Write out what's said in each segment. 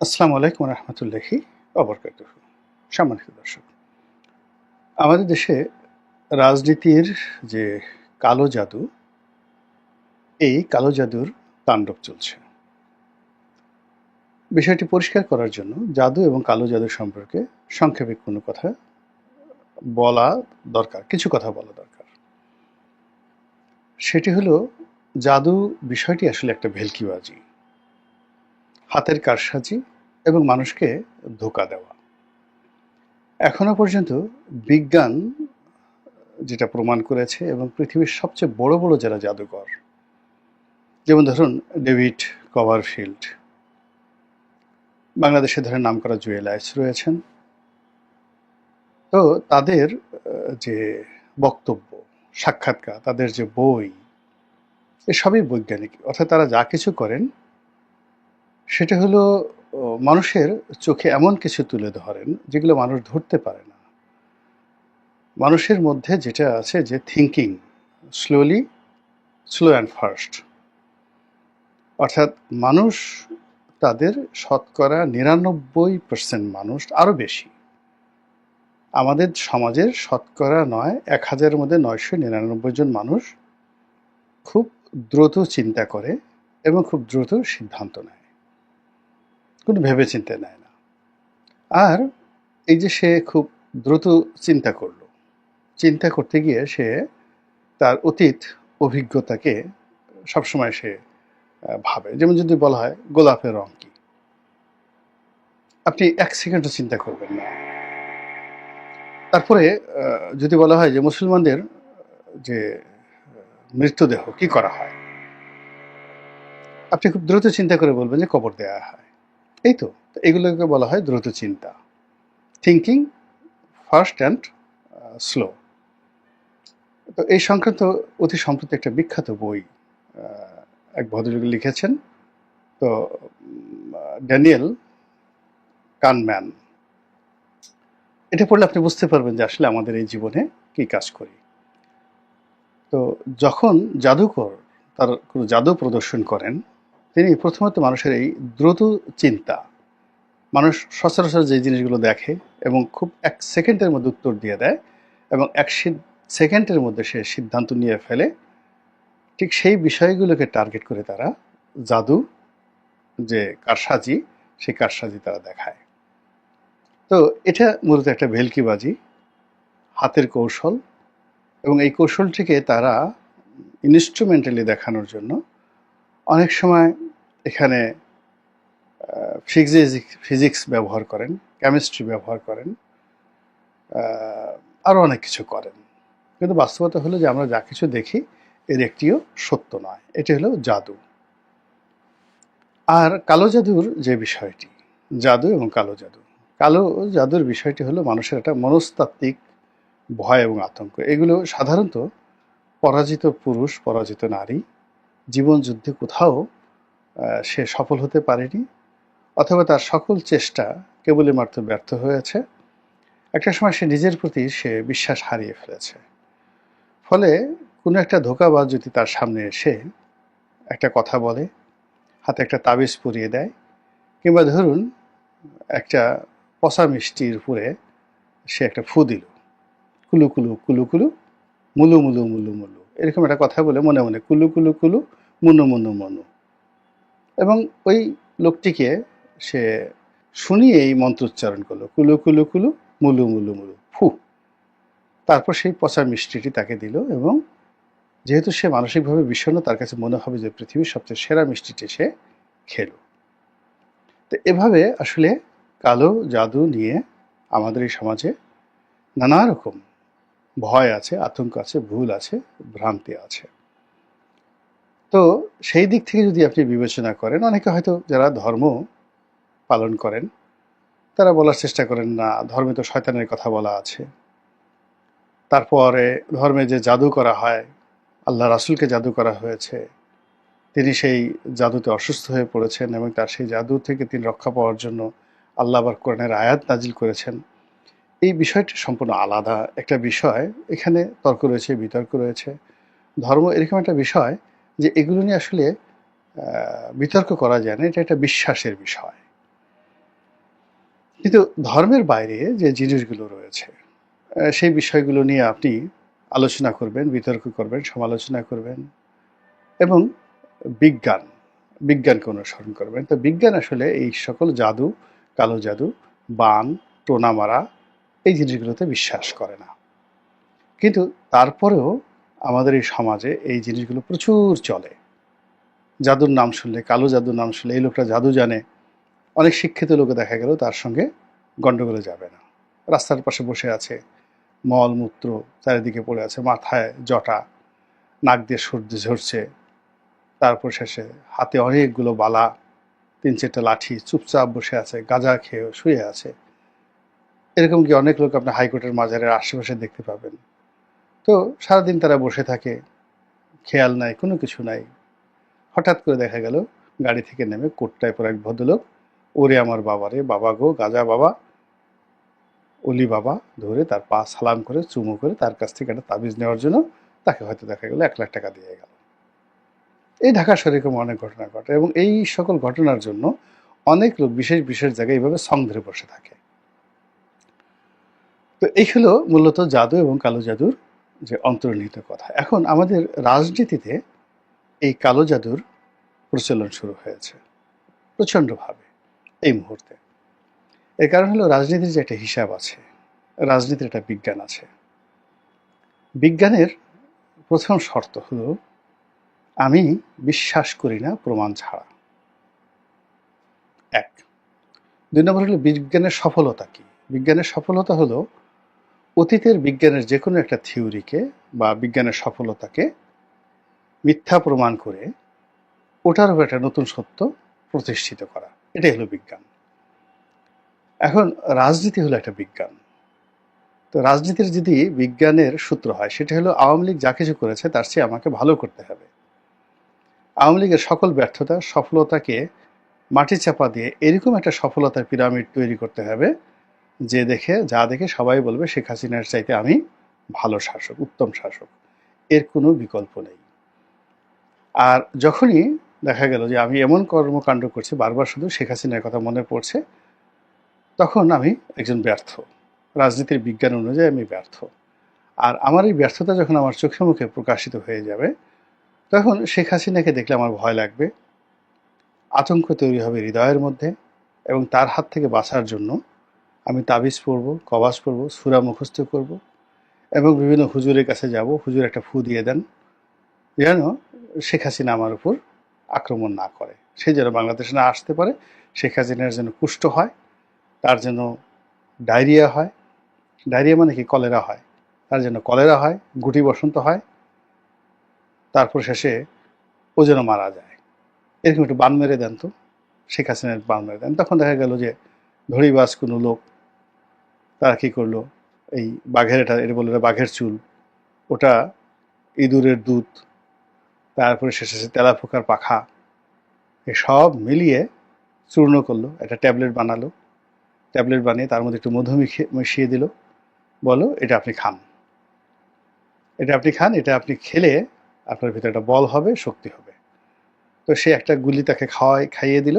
আসসালামু আলাইকুম রহমতুল্লাহি অবরকাত সম্মানিত দর্শক, আমাদের দেশে রাজনীতির যে কালো জাদু, এই কালো জাদুর তাণ্ডব চলছে। বিষয়টি পরিষ্কার করার জন্য জাদু এবং কালো জাদু সম্পর্কে সংক্ষেপে কোনো কথা বলা দরকার, কিছু কথা বলা দরকার। সেটি হলো, জাদু বিষয়টি আসলে একটা ভেলকিবাজি। হাতের কারসাজি এবং মানুষকে ধোকা দেওয়া। এখনও পর্যন্ত বিজ্ঞান যেটা প্রমাণ করেছে এবং পৃথিবীর সবচেয়ে বড় বড় যারা জাদুকর, যেমন ধরুন ডেভিড কভারফিল্ড। বাংলাদেশে ধরে নাম করা জুয়েল রয়েছেন। তো তাদের যে বক্তব্য, সাক্ষাৎকার, তাদের যে বই, এসবই বৈজ্ঞানিক। অর্থাৎ তারা যা কিছু করেন সেটা হলো মানুষের চোখে এমন কিছু তুলে ধরেন যেগুলো মানুষ ধরতে পারে না। মানুষের মধ্যে যেটা আছে যে thinking slowly slow and fast অর্থাৎ মানুষ, তাদের শতকরা নিরানব্বই পার্সেন্ট মানুষ আরও বেশি। আমাদের সমাজের শতকরা নয়, এক হাজারের মধ্যে নয়শো নিরানব্বই জন মানুষ খুব দ্রুত চিন্তা করে এবং খুব দ্রুত সিদ্ধান্ত নেয়। কোনো ভেবে চিন্তে নেয় না। আর এই যে সে খুব দ্রুত চিন্তা করল চিন্তা করতে গিয়ে সে তার অতীত অভিজ্ঞতাকে সবসময় সে ভাবে। যেমন যদি বলা হয় গোলাপের রং কি? আপনি এক সেকেন্ডও চিন্তা করবেন না। তারপরে যদি বলা হয় যে মুসলমানদের যে আহ, মৃতদেহ কি করা হয়? আপনি খুব দ্রুত চিন্তা করে বলবেন যে কবর দেওয়া হয়। এই তো এগুলোকে বলা হয় দ্রুত চিন্তা। থিঙ্কিং ফার্স্ট অ্যান্ড স্লো তো এই সংক্রান্ত অতি সম্প্রতি একটা বিখ্যাত বই এক ভদ্রলোক লিখেছেন। তো ড্যানিয়েল কানম্যান এটা পড়লে আপনি বুঝতে পারবেন যে আসলে আমাদের এই জীবনে কি কাজ করি। তো যখন জাদুকর তার কোনো জাদু প্রদর্শন করেন তিনি প্রথমত মানুষের এই দ্রুত চিন্তা, মানুষ সচরাচর যে জিনিসগুলো দেখে এবং খুব এক সেকেন্ডের মধ্যে উত্তর দিয়ে দেয় এবং এক সেকেন্ডের মধ্যে সে সিদ্ধান্ত নিয়ে ফেলে, ঠিক সেই বিষয়গুলোকে টার্গেট করে তারা জাদু, যে কারসাজি, সেই কারসাজি তারা দেখায়। তো এটা মূলত একটা ভেলকিবাজি, হাতের কৌশল এবং এই কৌশলটিকে তারা ইনস্ট্রুমেন্টালি দেখানোর জন্য অনেক সময় এখানে ফিজিক্স ফিজিক্স ব্যবহার করেন কেমিস্ট্রি ব্যবহার করেন আরও অনেক কিছু করেন। কিন্তু বাস্তবতা হলো যে আমরা যা কিছু দেখি, এর একটিও সত্য নয়। এটি হলো জাদু। আর কালো জাদুর যে বিষয়টি, জাদু এবং কালো জাদু। কালো জাদুর বিষয়টি হলো মানুষের একটা মনস্তাত্ত্বিক ভয় এবং আতঙ্ক। এগুলো সাধারণত পরাজিত পুরুষ, পরাজিত নারী জীবন যুদ্ধে কোথাও সে সফল হতে পারেনি অথবা তার সকল চেষ্টা কেবলই মাত্র ব্যর্থ হয়েছে। একটা সময় সে নিজের প্রতি সে বিশ্বাস হারিয়ে ফেলেছে। ফলে কোনো একটা ধোকাবাজ যদি তার সামনে এসে একটা কথা বলে, হাতে একটা তাবিজ পরিয়ে দেয় কিংবা ধরুন একটা পচা মিষ্টির উপরে সে একটা ফু দিল। কুলু কুলু কুলু কুলু, মুলু মুলু মুলু মুলু। এরকম একটা কথা বলে মনে মনে, কুলু কুলু কুলু, মুনু মুনু মনু। এবং ওই লোকটিকে সে শুনিয়ে এই মন্ত্র উচ্চারণ করল, কুলু কুলু কুলু, মুলু মুলু মুলু, ফু। তারপর সেই পচা মিষ্টিটি তাকে দিল এবং যেহেতু সে মানসিকভাবে বিষণ্ণ, তার কাছে মনে হবে যে পৃথিবীর সবচেয়ে সেরা মিষ্টিটি সে খেলো। তো এভাবে আসলে কালো জাদু নিয়ে আমাদের এই সমাজে নানা রকম ভয় আছে, আতঙ্ক আছে, ভুল আছে, ভ্রান্তি আছে। তো সেই দিক থেকে যদি আপনি বিবেচনা করেন, অনেকে হয়তো যারা ধর্ম পালন করেন, তারা বলার চেষ্টা করেন, না, ধর্মে তো শয়তানের কথা বলা আছে। তারপরে ধর্মে যে জাদু করা হয়, আল্লাহ রাসুলকে জাদু করা হয়েছে, তিনি সেই জাদুতে অসুস্থ হয়ে পড়েছেন এবং তার সেই জাদু থেকে তিনি রক্ষা পাওয়ার জন্য আল্লাহ আবার কোরআনের আয়াত নাজিল করেছেন। এই বিষয়টি সম্পূর্ণ আলাদা একটা বিষয়। এখানে তর্ক রয়েছে, বিতর্ক রয়েছে। ধর্ম এরকম একটা বিষয় যে এগুলো নিয়ে আসলে বিতর্ক করা যায় না। এটা একটা বিশ্বাসের বিষয়। কিন্তু ধর্মের বাইরে যে জিনিসগুলো রয়েছে সেই বিষয়গুলো নিয়ে আপনি আলোচনা করবেন, বিতর্ক করবেন, সমালোচনা করবেন এবং বিজ্ঞান, বিজ্ঞানকে অনুসরণ করবেন। তো বিজ্ঞান আসলে এই সকল জাদু, কালো জাদু, বান, টোনা মারা এই জিনিসগুলোতে বিশ্বাস করে না। কিন্তু তারপরেও আমাদের এই সমাজে এই জিনিসগুলো প্রচুর চলে। জাদুর নাম শুনলে, কালো জাদুর নাম শুনলে, এই লোকটা জাদু জানে। অনেক শিক্ষিত লোকে দেখা গেল তার সঙ্গে গণ্ডগোলে যাবে না। রাস্তার পাশে বসে আছে, মল, মূত্র চারিদিকে পড়ে আছে, মাথায় জটা, নাক দিয়ে সর্দি ঝরছে। তারপর শেষে হাতে অনেকগুলো বালা, তিন চারটা লাঠি, চুপচাপ বসে আছে, গাঁজা খেয়ে শুয়ে আছে। এরকম কি অনেক লোক আপনি হাইকোর্টের মাজারের আশেপাশে দেখতে পাবেন? তো সারাদিন তারা বসে থাকে, খেয়াল নাই, কোনো কিছু নাই। হঠাৎ করে দেখা গেল, গাড়ি থেকে নেমে কোটটায় পর এক ভদ্রলোক, ওরে আমার বাবারে বাবা গো, গাজা বাবা। অলি বাবা ধরে তার পা সালাম করে, চুমু করে তার কাছ থেকে একটা তাবিজ নেওয়ার জন্য তাকে হয়তো দেখা গেল এক লাখ টাকা দিয়ে গেল। এই ঢাকা শহরে এরকম অনেক ঘটনা ঘটে এবং এই সকল ঘটনার জন্য অনেক লোক বিশেষ বিশেষ জায়গায় এইভাবে সং ধরে বসে থাকে। তো এই হলো মূলত জাদু এবং কালো জাদুর যে অন্তর্নিহিত কথা। এখন আমাদের রাজনীতিতে এই কালো জাদুর প্রচলন শুরু হয়েছে প্রচণ্ডভাবে এই মুহূর্তে। এর কারণ হলো রাজনীতির যে একটা হিসাব আছে, রাজনীতির একটা বিজ্ঞান আছে। বিজ্ঞানের প্রথম শর্ত হলো, আমি বিশ্বাস করি না প্রমাণ ছাড়া। এক। দুই নম্বর হলো বিজ্ঞানের সফলতা কি? বিজ্ঞানের সফলতা হলো অতীতের বিজ্ঞানের যে কোনো একটা থিওরিকে বা বিজ্ঞানের সফলতাকে মিথ্যা প্রমাণ করে ওটার উপর একটা নতুন সত্য প্রতিষ্ঠিত করা। এটাই হলো বিজ্ঞান। এখন রাজনীতি হলো একটা বিজ্ঞান। তো রাজনীতির যদি বিজ্ঞানের সূত্র হয়, সেটা হলো আওয়ামী লীগ যা কিছু করেছে, তার চেয়ে আমাকে ভালো করতে হবে। আওয়ামী লীগের সকল ব্যর্থতা, সফলতাকে মাটি চাপা দিয়ে এরকম একটা সফলতার পিরামিড তৈরি করতে হবে যে দেখে, যা দেখে সবাই বলবে শেখ হাসিনার চাইতে আমি ভালো শাসক, উত্তম শাসক। এর কোনো বিকল্প নেই। আর যখনই দেখা গেল যে আমি এমন কর্মকাণ্ড করছি, বারবার শুধু শেখ হাসিনার কথা মনে পড়ছে, তখন আমি একজন ব্যর্থ। রাজনীতির বিজ্ঞান অনুযায়ী আমি ব্যর্থ। আর আমার এই ব্যর্থতা যখন আমার চোখে মুখে প্রকাশিত হয়ে যাবে, তখন শেখ হাসিনাকে দেখলে আমার ভয় লাগবে। আতঙ্ক তৈরি হবে হৃদয়ের মধ্যে এবং তার হাত থেকে বাঁচার জন্য আমি তাবিজ পরবো কবাস পরবো, সুরা মুখস্থ করব এবং বিভিন্ন হুজুরের কাছে যাব। হুজুর একটা ফু দিয়ে দেন, যেন শেখ হাসিনা আমার উপর আক্রমণ না করে। সে যেন বাংলাদেশে না আসতে পারে, শেখ হাসিনার যেন কুষ্ঠ হয়, তার যেন ডায়রিয়া হয়। ডায়রিয়া মানে কি? কলেরা হয়। তার যেন কলেরা হয়, গুটি বসন্ত হয়, তারপর শেষে ও যেন মারা যায়। এরকম একটু বান মেরে দেন তো, শেখ হাসিনার বান মেরে দেন। তখন দেখা গেল যে ধরিবাজ কোনো লোক তারা কি করল? এই বাঘের এটা এটা বলল বাঘের চুল। ওটা ইঁদুরের দুধ, তারপরে শেষে তেলা পোকার পাখা। এসব মিলিয়ে চূর্ণ করল, একটা ট্যাবলেট বানালো। ট্যাবলেট বানিয়ে তার মধ্যে একটু মধু মিশিয়ে দিল। বলো, এটা আপনি খান। এটা আপনি খান, এটা আপনি খেলে আপনার ভিতরে একটা বল হবে, শক্তি হবে। তো সে একটা গুলি তাকে খাওয়াই খাইয়ে দিল।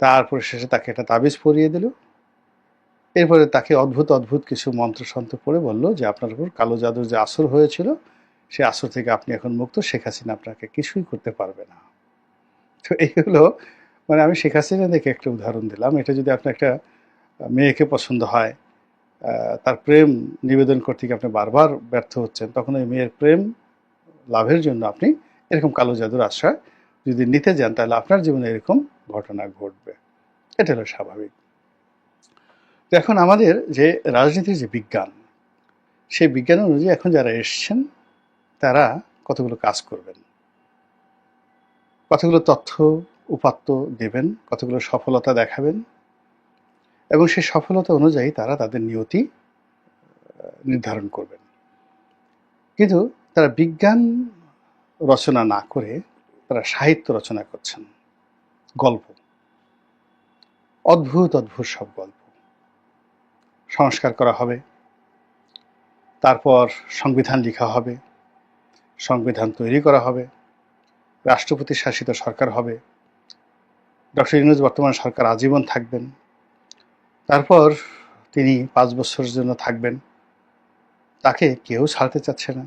তারপরে শেষে তাকে একটা তাবিজ পরিয়ে দিল। এরপরে তাকে অদ্ভুত অদ্ভুত কিছু মন্ত্রসন্ত্র পড়ে বলল যে, আপনার উপর কালো জাদুর যে আসর হয়েছিল, সে আসর থেকে আপনি এখন মুক্ত। শেখ হাসিনা আপনাকে কিছুই করতে পারবে না। তো এই হলো মানে আমি শেখ হাসিনা দেখে একটা উদাহরণ দিলাম। এটা যদি আপনার একটা মেয়েকে পছন্দ হয় তার প্রেম নিবেদন করতে গিয়ে আপনি বারবার ব্যর্থ হচ্ছেন, তখন ওই মেয়ের প্রেম লাভের জন্য আপনি এরকম কালো জাদুর আশ্রয় যদি নিতে যান, তাহলে আপনার জীবনে এরকম ঘটনা ঘটবে। এটা হলো স্বাভাবিক। তো এখন আমাদের যে রাজনীতির যে বিজ্ঞান, সেই বিজ্ঞান অনুযায়ী এখন যারা এসছেন, তারা কতগুলো কাজ করবেন? কতগুলো তথ্য উপাত্ত দেবেন? কতগুলো সফলতা দেখাবেন? এবং সেই সফলতা অনুযায়ী তারা তাদের নিয়তি নির্ধারণ করবেন। কিন্তু তারা বিজ্ঞান রচনা না করে তারা সাহিত্য রচনা করছেন। গল্প। অদ্ভুত অদ্ভুত সব গল্প। সংস্কার করা হবে। তারপর সংবিধান লেখা হবে। সংবিধান তৈরি করা হবে। রাষ্ট্রপতি শাসিত সরকার হবে। ডক্টর ইউনুস বর্তমান সরকার আজীবন থাকবেন। তারপর তিনি পাঁচ বছরের জন্য থাকবেন। তাকে কেউ ছাড়তে চাচ্ছে না।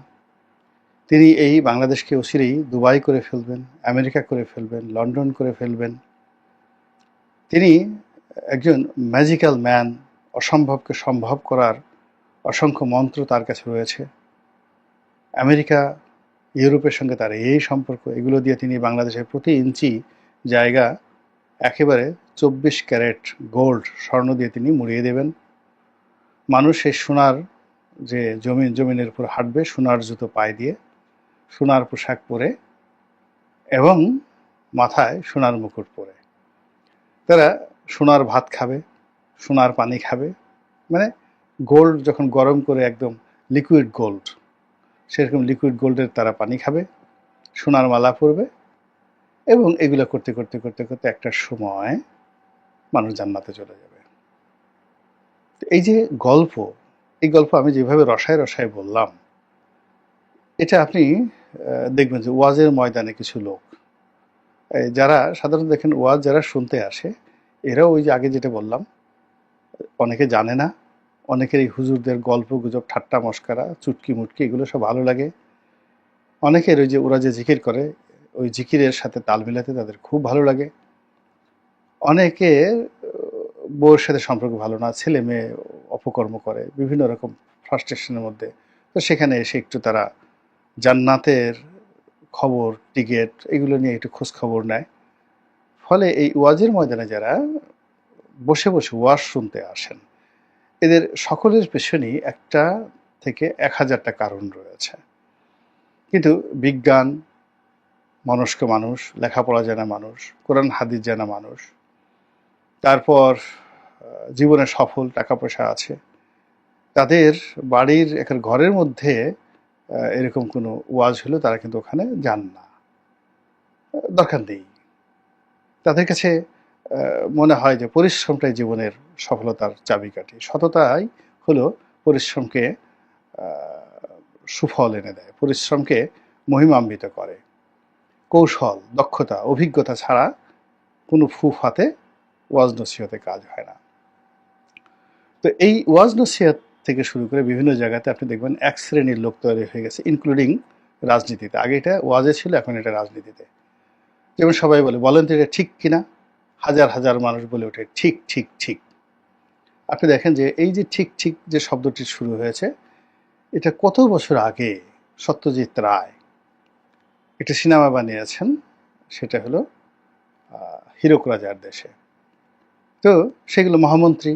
তিনি এই বাংলাদেশকে অচিরেই দুবাই করে ফেলবেন, আমেরিকা করে ফেলবেন, লন্ডন করে ফেলবেন। তিনি একজন ম্যাজিক্যাল ম্যান অসম্ভবকে সম্ভব করার অসংখ্য মন্ত্র তার কাছে রয়েছে। আমেরিকা, ইউরোপের সঙ্গে তার এই সম্পর্ক, এগুলো দিয়ে তিনি বাংলাদেশের প্রতি ইঞ্চি জায়গা একেবারে চব্বিশ ক্যারেট গোল্ড স্বর্ণ দিয়ে তিনি মুড়িয়ে দেবেন। মানুষ সেই সোনার যে জমিন জমিনের উপর হাঁটবে, সোনার জুতো পায়ে দিয়ে, সোনার পোশাক পরে এবং মাথায় সোনার মুকুট পরে। তারা সোনার ভাত খাবে সোনার পানি খাবে। মানে গোল্ড যখন গরম করে একদম লিকুইড গোল্ড সেরকম লিকুইড গোল্ডের তারা পানি খাবে, সোনার মালা পরবে এবং এগুলো করতে করতে করতে করতে একটা সময় মানুষ জান্নাতে চলে যাবে। এই যে গল্প, এই গল্প আমি যেভাবে রসায় রসায় বললাম, এটা আপনি দেখবেন যে ওয়াজের ময়দানে কিছু লোক যারা সাধারণত দেখেন ওয়াজ যারা শুনতে আসে, এরাও ওই যে আগে যেটা বললাম অনেকে জানে না অনেকের এই হুজুরদের গল্প গুজব, ঠাট্টা, মস্কারা, চুটকি, মুটকি, এগুলো সব ভালো লাগে। অনেকের ওই যে ওরা যে জিকির করে, ওই জিকিরের সাথে তাল মিলাতে তাদের খুব ভালো লাগে। অনেকে বউয়ের সাথে সম্পর্ক ভালো না, ছেলে মেয়ে অপকর্ম করে, বিভিন্ন রকম ফ্রাস্ট্রেশনের মধ্যে। তো সেখানে এসে একটু তারা জান্নাতের খবর, টিকিট, এগুলো নিয়ে একটু খোঁজ খবর নেয়। ফলে এই ওয়াজের ময়দানে যারা বসে বসে ওয়াজ শুনতে আসেন। এদের সকলের পেছনেই একটা থেকে এক হাজারটা কারণ রয়েছে। কিন্তু বিজ্ঞান, মনস্ক মানুষ, লেখাপড়া জানা মানুষ, কোরআন, হাদিস জানা মানুষ, তারপর জীবনে সফল টাকা পয়সা আছে, তাদের বাড়ির একটা ঘরের মধ্যে এরকম কোনো ওয়াজ হলো তারা কিন্তু ওখানে যান না। দরকার নেই। তাদের কাছে মনে হয় যে পরিশ্রমটাই জীবনের সফলতার চাবিকাঠি। সততাই হলো পরিশ্রমকে সুফল এনে দেয়, পরিশ্রমকে মহিমান্বিত করে। কৌশল, দক্ষতা, অভিজ্ঞতা ছাড়া কোনো ফুফাতে ওয়াজ নসিহতে কাজ হয় না। তো এই ওয়াজ নসিহত থেকে শুরু করে বিভিন্ন জায়গাতে আপনি দেখবেন এক শ্রেণির লোক তৈরি হয়ে গেছে ইনক্লুডিং রাজনীতিতে। আগে এটা ওয়াজে ছিল, এখন এটা রাজনীতিতে। যেমন সবাই বলে এটা ঠিক কিনা? হাজার হাজার মানুষ বলে ওঠে, ঠিক ঠিক ঠিক। আপনি দেখেন যে এই যে ঠিক ঠিক যে শব্দটি শুরু হয়েছে, এটা কত বছর আগে সত্যজিৎ রায় একটা সিনেমা বানিয়েছেন, সেটা হলো হীরক রাজার দেশে। তো সেগুলো মহামন্ত্রী